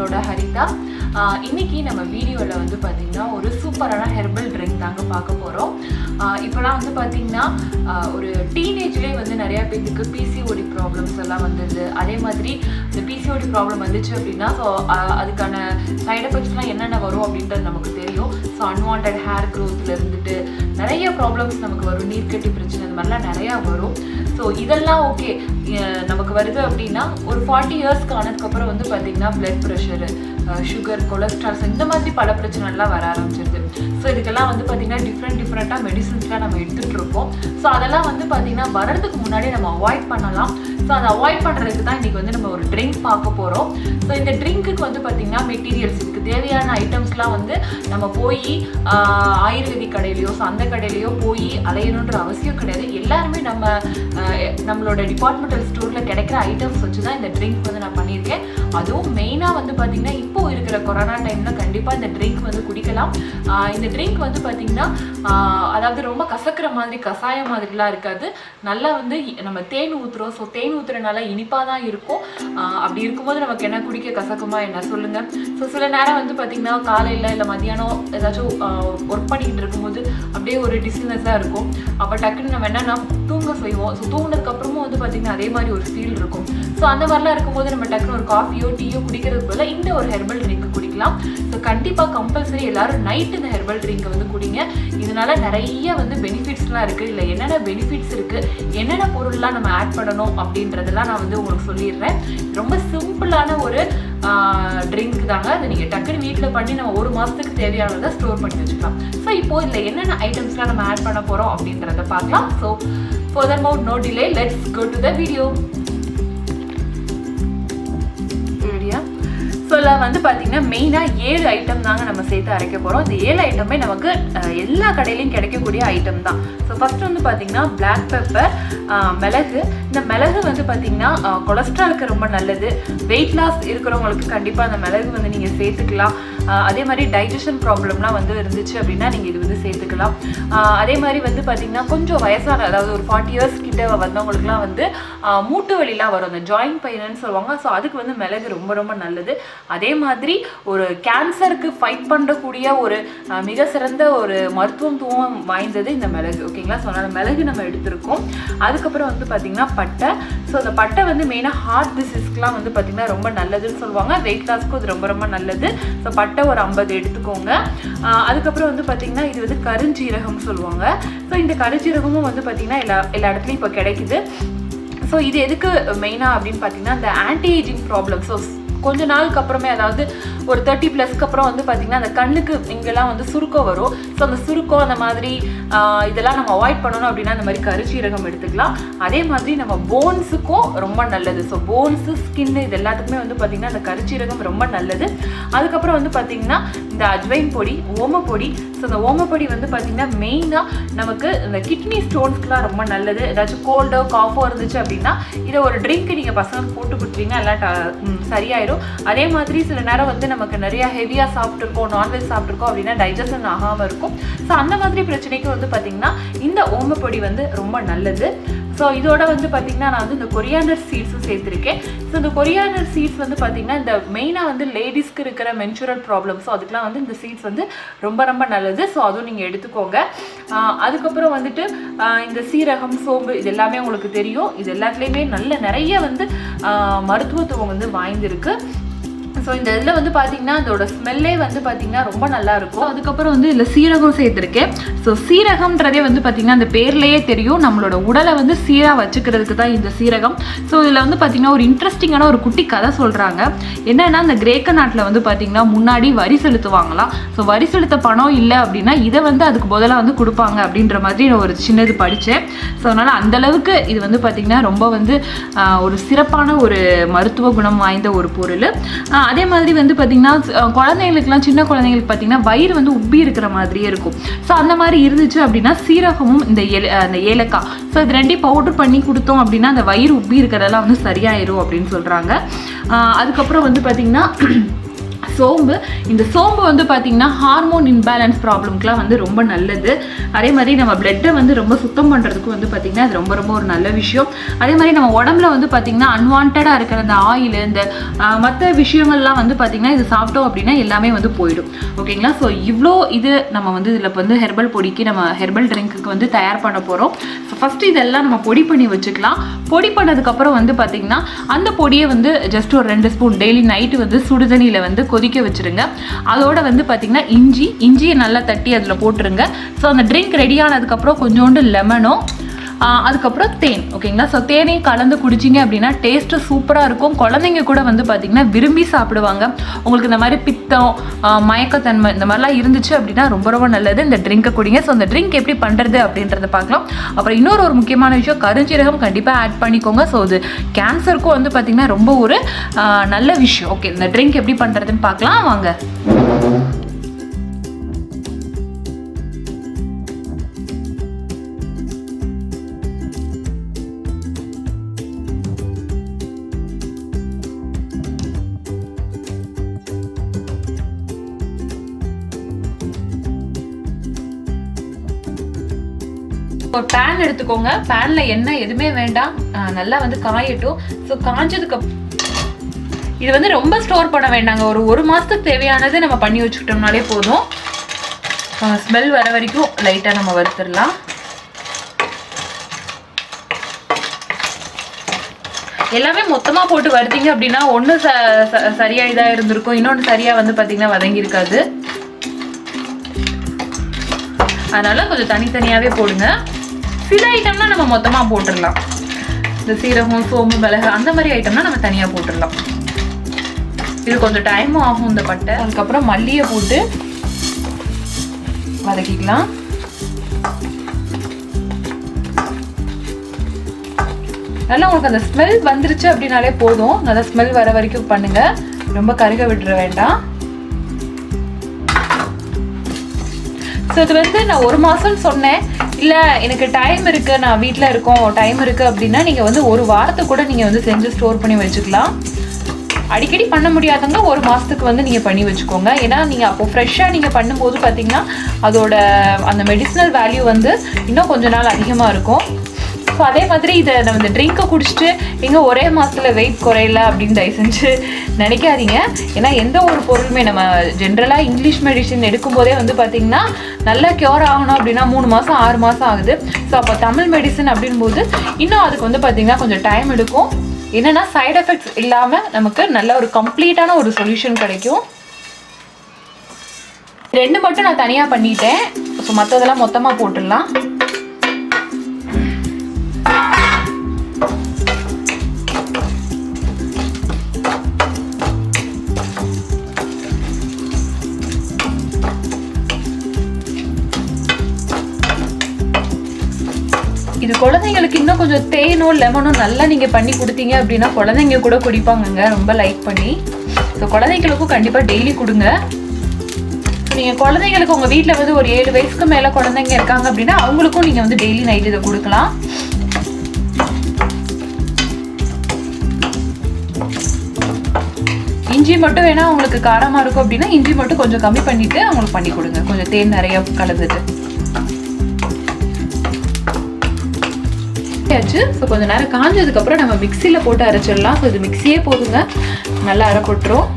ನೋಡ ಹರಿತಾ. இன்னைக்கு நம்ம வீடியோவில் வந்து பார்த்திங்கன்னா ஒரு சூப்பரான ஹெர்பல் ட்ரிங்க் தாங்க பார்க்க போகிறோம் இப்போலாம் வந்து பார்த்திங்கன்னா ஒரு டீனேஜ்லேயே வந்து நிறையா பேருக்கு பிசிஓடி ப்ராப்ளம்ஸ் எல்லாம் வந்துடுது அதே மாதிரி இந்த பிசிஓடி ப்ராப்ளம் வந்துச்சு அப்படின்னா ஸோ அதுக்கான சைட் எஃபெக்ட்ஸ்லாம் என்னென்ன வரும் அப்படின்றது நமக்கு தெரியும். ஸோ அன்வான்ட் ஹேர் க்ரோத்தில் இருந்துட்டு நிறைய ப்ராப்ளம்ஸ் நமக்கு வரும். நீர்க்கட்டி பிரச்சனை இந்த மாதிரிலாம் நிறையா வரும். ஸோ இதெல்லாம் ஓகே நமக்கு வருது அப்படின்னா ஒரு ஃபார்ட்டி இயர்ஸ்க்கு ஆனதுக்கப்புறம் வந்து பார்த்திங்கன்னா ப்ளட் ப்ரெஷரு சுகர் கொலஸ்ட்ரால்ஸ் இந்த மாதிரி பல பிரச்சனைலாம் வர ஆரம்பிச்சிருது. ஸோ இதுக்கெல்லாம் வந்து பார்த்திங்கன்னா டிஃப்ரெண்ட் டிஃப்ரெண்ட்டாக மெடிசன்ஸ்லாம் நம்ம எடுத்துகிட்டுருப்போம் ஸோ அதெல்லாம் வந்து பார்த்திங்கன்னா வரதுக்கு முன்னாடி நம்ம அவாய்ட் பண்ணலாம். ஸோ அதை அவாய்ட் பண்ணுறதுக்கு தான் இன்றைக்கி வந்து நம்ம ஒரு ட்ரிங்க் பார்க்க போகிறோம் ஸோ இந்த ட்ரிங்க்குக்கு வந்து பார்த்திங்கன்னா மெட்டீரியல்ஸ் இதுக்கு தேவையான ஐட்டம்ஸ்லாம் வந்து நம்ம போய் ஆயுர்வேதிக் கடையிலையோ ஸோ அந்த கடையிலையோ போய் அலையணுன்ற அவசியம் கிடையாது. எல்லாருமே நம்ம நம்மளோட டிபார்ட்மெண்டல் ஸ்டோரில் கிடைக்கிற ஐட்டம்ஸ் வச்சு தான் இந்த ட்ரிங்க் வந்து நான் பண்ணியிருக்கேன். அதுவும் மெயினாக வந்து பார்த்திங்கன்னா இப்போ இருக்கிற கொரோனா டைமில் கண்டிப்பாக இந்த ட்ரிங்க் வந்து குடிக்கலாம். இந்த ட்ரிங்க் வந்து பார்த்திங்கன்னா அதாவது ரொம்ப கசக்கிற மாதிரி கஷாயம் மாதிரிலாம் இருக்காது. நல்லா வந்து நம்ம தேன் ஊற்றுறோம் ஸோ தேன் ஊற்றுறனால இனிப்பாக தான் இருக்கும். அப்படி இருக்கும்போது நமக்கு என்ன குடிக்க கசக்குமா என்ன சொல்லுங்கள் ஸோ சில நேரம் வந்து பார்த்திங்கன்னா காலையில் இல்லை மதியானம் ஏதாச்சும் ஒர்க் பண்ணிக்கிட்டு இருக்கும்போது அப்படியே ஒரு டிசினஸாக இருக்கும். அப்போ டக்குன்னு நம்ம என்னென்னா தூங்க செய்வோம். ஸோ தூங்கினதுக்கப்புறமும் வந்து பார்த்திங்கன்னா அதே மாதிரி ஒரு ஃபீல் இருக்கும். ஸோ அந்த மாதிரிலாம் இருக்கும்போது நம்ம டக்குன்னு ஒரு காஃபி காஃபியோ டீயோ குடிக்கிறது பதிலா இந்த ஒரு ஹெர்பல் ட்ரிங்க் குடிக்கலாம். ஸோ கண்டிப்பாக கம்பல்சரி எல்லாரும் நைட் இந்த ஹெர்பல் ட்ரிங்கை வந்து குடிங்க. இதனால நிறைய வந்து பெனிஃபிட்ஸ்லாம் இருக்குது இல்லை என்னென்ன பெனிஃபிட்ஸ் இருக்குது என்னென்ன பொருள்லாம் நம்ம ஆட் பண்ணணும் அப்படின்றதெல்லாம் நான் வந்து உங்களுக்கு சொல்லிடுறேன். ரொம்ப சிம்பிளான ஒரு ட்ரிங்க் தாங்க. அதை நீங்கள் டக்குன்னு வீட்டில் பண்ணி நம்ம ஒரு மாதத்துக்கு தேவையானதை ஸ்டோர் பண்ணி வச்சுக்கலாம். ஸோ இப்போது இதில் என்னென்ன ஐட்டம்ஸ்லாம் நம்ம ஆட் பண்ண போகிறோம் அப்படின்றத பார்க்கலாம். So further மவுட் no delay let's go to the video இதில் வந்து பார்த்தீங்கன்னா மெயினாக ஏழு ஐட்டம் தாங்க நம்ம சேர்த்து அரைக்க போகிறோம் இந்த ஏழு ஐட்டமே நமக்கு எல்லா கடையிலையும் கிடைக்கக்கூடிய ஐட்டம் தான். ஸோ ஃபஸ்ட்டு வந்து பார்த்தீங்கன்னா பிளாக் பெப்பர் மிளகு. இந்த மிளகு வந்து பார்த்தீங்கன்னா கொலஸ்ட்ராலுக்கு ரொம்ப நல்லது. வெயிட் லாஸ் இருக்கிறவங்களுக்கு கண்டிப்பாக அந்த மிளகு வந்து நீங்கள் சேர்த்துக்கலாம். அதே மாதிரி டைஜஷன் ப்ராப்ளம்லாம் வந்து இருந்துச்சு அப்படின்னா நீங்கள் இது வந்து சேர்த்துக்கலாம். அதே மாதிரி வந்து பார்த்தீங்கன்னா கொஞ்சம் வயசான அதாவது ஒரு ஃபார்ட்டி இயர்ஸ்க்கு கிட்ட வந்தவங்களுக்குலாம் வந்து மூட்டு வலிலாம் வரும். அந்த ஜாயிண்ட் பெயின்னு சொல்லுவாங்க. ஸோ அதுக்கு வந்து மிளகு ரொம்ப ரொம்ப நல்லது. அதே மாதிரி ஒரு கேன்சருக்கு ஃபைட் பண்ணக்கூடிய ஒரு மிக சிறந்த ஒரு மருத்துவத்துவம் வாய்ந்தது இந்த மிளகு. ஓகேங்களா ஸோ அதனால் மிளகு நம்ம எடுத்திருக்கோம். அதுக்கப்புறம் வந்து பார்த்திங்கன்னா பட்டை. ஸோ அந்த பட்டை வந்து மெயினாக ஹார்ட் டிசீஸ்க்குலாம் வந்து பார்த்திங்கன்னா ரொம்ப நல்லதுன்னு சொல்லுவாங்க. வெயிட் லாஸ்க்கும் அது ரொம்ப ரொம்ப நல்லது. ஸோ பட்டை ஒரு ஐம்பது எடுத்துக்கோங்க. அதுக்கப்புறம் வந்து பார்த்திங்கன்னா இது வந்து கருஞ்சீரகம் சொல்லுவாங்க. ஸோ இந்த கருஞ்சீரகமும் வந்து பார்த்திங்கன்னா எல்லா எல்லா இடத்துலையும் இப்போ கிடைக்குது. ஸோ இது எதுக்கு மெயினாக அப்படின்னு பார்த்தீங்கன்னா இந்த ஆன்டி ஏஜிங் ப்ராப்ளம் ஸோ கொஞ்ச நாளுக்கு அப்புறமே அதாவது ஒரு தேர்ட்டி ப்ளஸ்க்கு அப்புறம் வந்து பார்த்திங்கன்னா அந்த கண்ணுக்கு இங்கெல்லாம் வந்து சுருக்கம் வரும். ஸோ அந்த சுருக்கம் அந்த மாதிரி இதெல்லாம் நம்ம அவாய்ட் பண்ணணும் அப்படின்னா அந்த மாதிரி கருச்சீரகம் எடுத்துக்கலாம். அதே மாதிரி நம்ம போன்ஸுக்கும் ரொம்ப நல்லது. ஸோ போன்ஸு ஸ்கின்னு இது எல்லாத்துக்குமே வந்து பார்த்திங்கன்னா அந்த கருச்சீரகம் ரொம்ப நல்லது. அதுக்கப்புறம் வந்து பார்த்திங்கன்னா இந்த அஜ்வைன் பொடி ஓமப்பொடி ஸோ இந்த ஓமப்பொடி வந்து பார்த்திங்கன்னா மெயினாக நமக்கு இந்த கிட்னி ஸ்டோன்ஸ்க்குலாம் ரொம்ப நல்லது. ஏதாச்சும் கோல்டோ காஃபோ இருந்துச்சு அப்படின்னா இதை ஒரு ட்ரிங்க் நீங்கள் பசங்களுக்கு போட்டு கொடுத்தீங்க எல்லாம் ட- அதே மாதிரி சில நேரம் வந்து நமக்கு நிறையா ஹெவியாக சாப்பிட்ருக்கோம் நான்வெஜ் சாப்பிட்ருக்கோம் அப்படின்னா டைஜஷன் ஆகாமல் இருக்கும். ஸோ அந்த மாதிரி பிரச்சனைக்கு வந்து பார்த்திங்கன்னா இந்த ஓமப்பொடி வந்து ரொம்ப நல்லது. ஸோ இதோட வந்து பார்த்திங்கன்னா நான் வந்து இந்த கொரியாண்டர் சீட்ஸும் சேர்த்துருக்கேன். ஸோ இந்த கொரியாண்டர் சீட்ஸ் வந்து பார்த்திங்கன்னா இந்த மெயினாக வந்து லேடிஸ்க்கு இருக்கிற மென்சுரல் ப்ராப்ளம் ஸோ அதுக்கெலாம் வந்து இந்த சீட்ஸ் வந்து ரொம்ப ரொம்ப நல்லது. ஸோ அதுவும் நீங்கள் எடுத்துக்கோங்க. அதுக்கப்புறம் வந்துட்டு இந்த சீரகம் சோம்பு இது எல்லாமே உங்களுக்கு தெரியும். இது எல்லாத்துலேயுமே நல்ல நிறைய வந்து மருத்துவத்துவம் வந்து வாய்ந்திருக்கு. ஸோ இந்த இதில் வந்து பார்த்தீங்கன்னா அதோட ஸ்மெல்லே வந்து பார்த்தீங்கன்னா ரொம்ப நல்லா இருக்கும் அதுக்கப்புறம் வந்து இதில் சீரகம் சேர்த்துருக்கேன். ஸோ சீரகம்ன்றதே வந்து பார்த்தீங்கன்னா அந்த பேர்லேயே தெரியும். நம்மளோட உடலை வந்து சீராக வச்சுக்கிறதுக்கு தான் இந்த சீரகம். ஸோ இதில் வந்து பார்த்தீங்கன்னா ஒரு இன்ட்ரெஸ்டிங்கான ஒரு குட்டி கதை சொல்கிறாங்க என்னென்னா அந்த கிரேக்க நாட்டில் வந்து பார்த்தீங்கன்னா முன்னாடி வரி செலுத்துவாங்களாம் ஸோ வரி செலுத்த பணம் இல்லை அப்படின்னா இதை வந்து அதுக்கு பதிலாக வந்து கொடுப்பாங்க அப்படின்ற மாதிரி நான் ஒரு சின்னது படித்தேன். ஸோ அதனால் அந்த அளவுக்கு இது வந்து பார்த்திங்கன்னா ரொம்ப வந்து ஒரு சிறப்பான ஒரு மருத்துவ குணம் வாய்ந்த ஒரு பொருள். அதே மாதிரி வந்து பார்த்திங்கன்னா குழந்தைங்களுக்குலாம் சின்ன குழந்தைங்களுக்கு பார்த்திங்கன்னா வயிறு வந்து உப்பி இருக்கிற மாதிரியே இருக்கும். ஸோ அந்த மாதிரி இருந்துச்சு அப்படின்னா சீரகமும் இந்த ஏல அந்த ஏலக்காய். ஸோ இது ரெண்டையும் பவுடர் பண்ணி கொடுத்தோம் அப்படின்னா அந்த வயிறு உப்பி இருக்கிறதெல்லாம் வந்து சரியாயிரும் அப்படின்னு சொல்கிறாங்க அதுக்கப்புறம் வந்து பார்த்திங்கன்னா சோம்பு. இந்த சோம்பு வந்து பார்த்திங்கன்னா ஹார்மோன் இன்பேலன்ஸ் ப்ராப்ளம்க்குலாம் வந்து ரொம்ப நல்லது. அதே மாதிரி நம்ம பிளட்டை வந்து ரொம்ப சுத்தம் பண்ணுறதுக்கு வந்து பார்த்திங்கன்னா அது ரொம்ப ரொம்ப ஒரு நல்ல விஷயம். அதே மாதிரி நம்ம உடம்புல வந்து பார்த்திங்கன்னா அன்வான்டாக இருக்கிற அந்த ஆயில் இந்த மற்ற விஷயங்கள்லாம் வந்து பார்த்திங்கன்னா இது சாப்பிட்டோம் அப்படின்னா எல்லாமே வந்து போயிடும். ஓகேங்களா? ஸோ இவ்வளோ இது நம்ம வந்து இதில் வந்து ஹெர்பல் பொடிக்கு நம்ம ஹெர்பல் ட்ரிங்க்குக்கு வந்து தயார் பண்ண போகிறோம் ஸோ ஃபஸ்ட்டு இதெல்லாம் நம்ம பொடி பண்ணி வச்சுக்கலாம். பொடி பண்ணதுக்கப்புறம் வந்து பார்த்திங்கன்னா அந்த பொடியை வந்து ஜஸ்ட் ஒரு ரெண்டு ஸ்பூன் டெய்லி நைட்டு வந்து சுடுதண்ணியில் வந்து கொ கொதிக்க வச்சுருங்க. அதோட வந்து பார்த்திங்கன்னா இஞ்சி இஞ்சியை நல்லா தட்டி அதில் போட்டுருங்க. ஸோ அந்த ட்ரிங்க் ரெடி ஆனதுக்கப்புறம் கொஞ்சோண்டு லெமனும் அதுக்கப்புறம் தேன் ஓகேங்களா? ஸோ தேனையும் கலந்து குடிச்சிங்க அப்படின்னா டேஸ்ட்டு சூப்பராக இருக்கும். குழந்தைங்க கூட வந்து பார்த்திங்கன்னா விரும்பி சாப்பிடுவாங்க. உங்களுக்கு இந்த மாதிரி பித்தம் மயக்கத்தன்மை இந்த மாதிரிலாம் இருந்துச்சு அப்படின்னா ரொம்ப ரொம்ப நல்லது. இந்த ட்ரிங்கை குடிங்க. ஸோ அந்த ட்ரிங்க் எப்படி பண்ணுறது அப்படின்றத பார்க்கலாம். அப்புறம் இன்னொரு ஒரு முக்கியமான விஷயம் கருஞ்சீரகம் கண்டிப்பாக ஆட் பண்ணிக்கோங்க. ஸோ இது கேன்சருக்கும் வந்து பார்த்திங்கன்னா ரொம்ப ஒரு நல்ல விஷயம். ஓகே இந்த ட்ரிங்க் எப்படி பண்ணுறதுன்னு பார்க்கலாம். வாங்க. ஒரு பேன் எடுத்துக்கோங்க. பேனில் எண்ணெய் எதுவுமே வேண்டாம். நல்லா வந்து காயட்டும். ஸோ காஞ்சதுக்கு இது வந்து ரொம்ப ஸ்டோர் பண்ண வேண்டாங்க. ஒரு ஒரு மாதத்துக்கு தேவையானது நம்ம பண்ணி வச்சுக்கிட்டோம்னாலே போதும். ஸ்மெல் வர வரைக்கும் லைட்டாக நம்ம வறுத்துடலாம். எல்லாமே மொத்தமாக போட்டு வருத்தீங்க அப்படின்னா ஒன்று ச ச- இதாக இருந்திருக்கும். இன்னொன்று சரியாக வந்து பார்த்தீங்கன்னா வதங்கியிருக்காது அதனால் கொஞ்சம் தனித்தனியாகவே போடுங்க. சில ஐட்டம்னா நம்ம மொத்தமாக போட்டுடலாம் இந்த சீரகம் சோம்பு மிளகு அந்த மாதிரி ஐட்டம்னா நம்ம தனியாக போட்டுடலாம் இது கொஞ்சம் டைமும் ஆகும் இந்த பட்டை. அதுக்கப்புறம் மல்லியை போட்டு வதக்கிக்கலாம். நல்லா உங்களுக்கு அந்த ஸ்மெல் வந்துருச்சு அப்படின்னாலே போதும். நல்லா ஸ்மெல் வர வரைக்கும் பண்ணுங்க. ரொம்ப கருக விட்டுற வேண்டாம். ஸோ இது வந்து நான் ஒரு மாதம்னு சொன்னேன். இல்லை எனக்கு டைம் இருக்குது நான் வீட்டில் இருக்கோம் டைம் இருக்குது அப்படின்னா நீங்கள் வந்து ஒரு வாரத்தை கூட நீங்கள் வந்து செஞ்சு ஸ்டோர் பண்ணி வச்சுக்கலாம். அடிக்கடி பண்ண முடியாதவங்க ஒரு மாதத்துக்கு வந்து நீங்கள் பண்ணி வச்சுக்கோங்க. ஏன்னா நீங்கள் அப்போ ஃப்ரெஷ்ஷாக நீங்கள் பண்ணும்போது பார்த்தீங்கன்னா அதோட அந்த மெடிசினல் வேல்யூ வந்து இன்னும் கொஞ்ச நாள் அதிகமாக இருக்கும். ஸோ அதே மாதிரி இதை நம்ம இந்த ட்ரிங்கை குடிச்சிட்டு எங்கே ஒரே மாதத்தில் வெயிட் குறையல அப்படின்னு தயவு செஞ்சு நினைக்காதீங்க. ஏன்னா எந்த ஒரு பொருளுமே நம்ம ஜென்ரலாக இங்கிலீஷ் மெடிசின் எடுக்கும்போதே வந்து பார்த்திங்கன்னா நல்லா க்யூர் ஆகணும் அப்படின்னா மூணு மாதம் ஆறு மாதம் ஆகுது. ஸோ அப்போ தமிழ் மெடிசன் அப்படின்போது இன்னும் அதுக்கு வந்து பார்த்திங்கன்னா கொஞ்சம் டைம் எடுக்கும். என்னென்னா சைட் எஃபெக்ட்ஸ் இல்லாமல் நமக்கு நல்ல ஒரு கம்ப்ளீட்டான ஒரு சொல்யூஷன் கிடைக்கும். ரெண்டு மட்டும் நான் தனியாக பண்ணிட்டேன். ஸோ மற்றதெல்லாம் மொத்தமாக போட்டுடலாம். இது குழந்தைங்களுக்கு இன்னும் கொஞ்சம் தேனோ லெமனும் நல்லா நீங்கள் பண்ணி கொடுத்தீங்க அப்படின்னா குழந்தைங்க கூட குடிப்பாங்கங்க. ரொம்ப லைக் பண்ணி. ஸோ குழந்தைங்களுக்கும் கண்டிப்பாக டெய்லி கொடுங்க. நீங்கள் குழந்தைங்களுக்கு உங்கள் வீட்டில் வந்து ஒரு ஏழு வயசுக்கு மேலே குழந்தைங்க இருக்காங்க அப்படின்னா அவங்களுக்கும் நீங்கள் வந்து டெய்லி நைட் இதை கொடுக்கலாம். இஞ்சி மட்டும் வேணால் அவங்களுக்கு காரமாக இருக்கும் அப்படின்னா இஞ்சி மட்டும் கொஞ்சம் கம்மி பண்ணிவிட்டு அவங்களுக்கு பண்ணி கொடுங்க. கொஞ்சம் தேன் நிறையா கலந்துட்டு. ஆச்சு ஸோ கொஞ்ச நேரம் காஞ்சதுக்கப்புறம் நம்ம மிக்சியில் போட்டு அரைச்சிடலாம். ஸோ இது மிக்சியே போதுங்க. நல்லா அரைப்பட்டுரும்.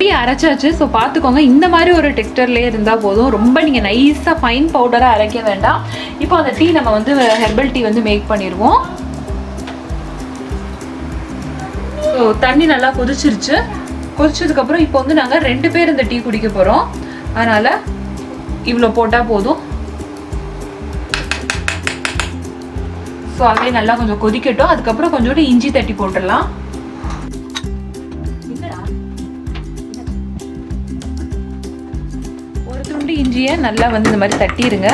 அப்படியே அரைச்சாச்சு? ஸோ பார்த்துக்கோங்க. இந்த மாதிரி ஒரு டெக்ஸ்டர்லேயே இருந்தால் போதும். ரொம்ப நீங்கள் நைஸாக ஃபைன் பவுடராக அரைக்க வேண்டாம். இப்போ அந்த டீ நம்ம வந்து ஹெர்பல் டீ வந்து மேக் பண்ணிடுவோம். ஸோ தண்ணி நல்லா கொதிச்சிருச்சு. கொதிச்சதுக்கப்புறம் இப்போ வந்து நாங்கள் ரெண்டு பேர் இந்த டீ குடிக்க போகிறோம் அதனால் இவ்வளோ போட்டால் போதும். ஸோ அதுலேயே நல்லா கொஞ்சம் கொதிக்கட்டும். அதுக்கப்புறம் கொஞ்சோண்டு இஞ்சி தட்டி போட்டுடலாம். இஞ்சியை நல்லா வந்து இந்த மாதிரி தட்டிடுங்க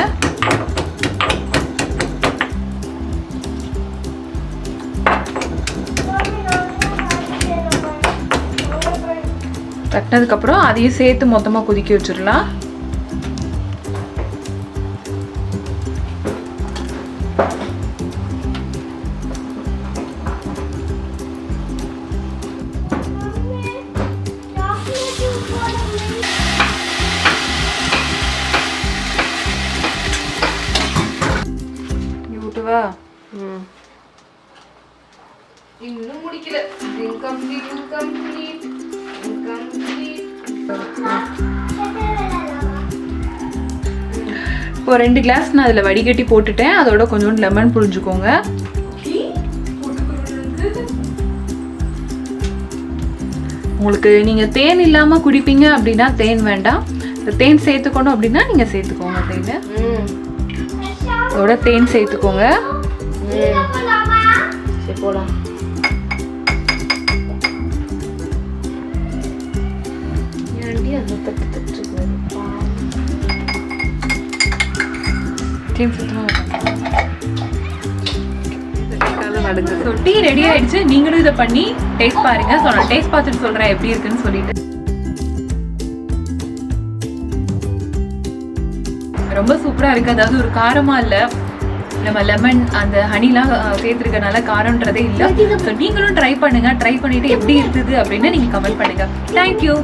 தட்டினதுக்கப்புறம் அதையும் சேர்த்து மொத்தமாக கொதிக்க வச்சிடலாம். யூடியூபா இன்னும் முடிக்கல. இன்கம்ப்ளீட் இன்கம்ப்ளீட் இன்கம்ப்ளீட் இப்போ ரெண்டு கிளாஸ் நான் அதில் வடிகட்டி போட்டுட்டேன். அதோட கொஞ்சோண்டு லெமன் புழிஞ்சுக்கோங்க. உங்களுக்கு நீங்கள் தேன் இல்லாமல் குடிப்பீங்க அப்படின்னா தேன் வேண்டாம். தேன் சேர்த்துக்கணும் அப்படின்னா நீங்கள் சேர்த்துக்கோங்க தேன். ம் அதோட தேன் சேர்த்துக்கோங்க. சரி சுத்தமாக ஸோ டீ ரெடி ஆயிடுச்சு. நீங்களும் இதை பண்ணி டேஸ்ட் பாருங்க. ஸோ நான் டேஸ்ட் பார்த்துட்டு சொல்கிறேன் எப்படி இருக்குன்னு சொல்லிட்டு. ரொம்ப சூப்பராக இருக்குது அதாவது ஒரு காரமாக இல்லை நம்ம லெமன் அந்த ஹனிலாம் சேர்த்துருக்கனால காரம்ன்றதே இல்லை. ஸோ நீங்களும் ட்ரை பண்ணுங்க. ட்ரை பண்ணிட்டு எப்படி இருக்குது அப்படின்னு நீங்கள் கமெண்ட் பண்ணுங்க. தேங்க்யூ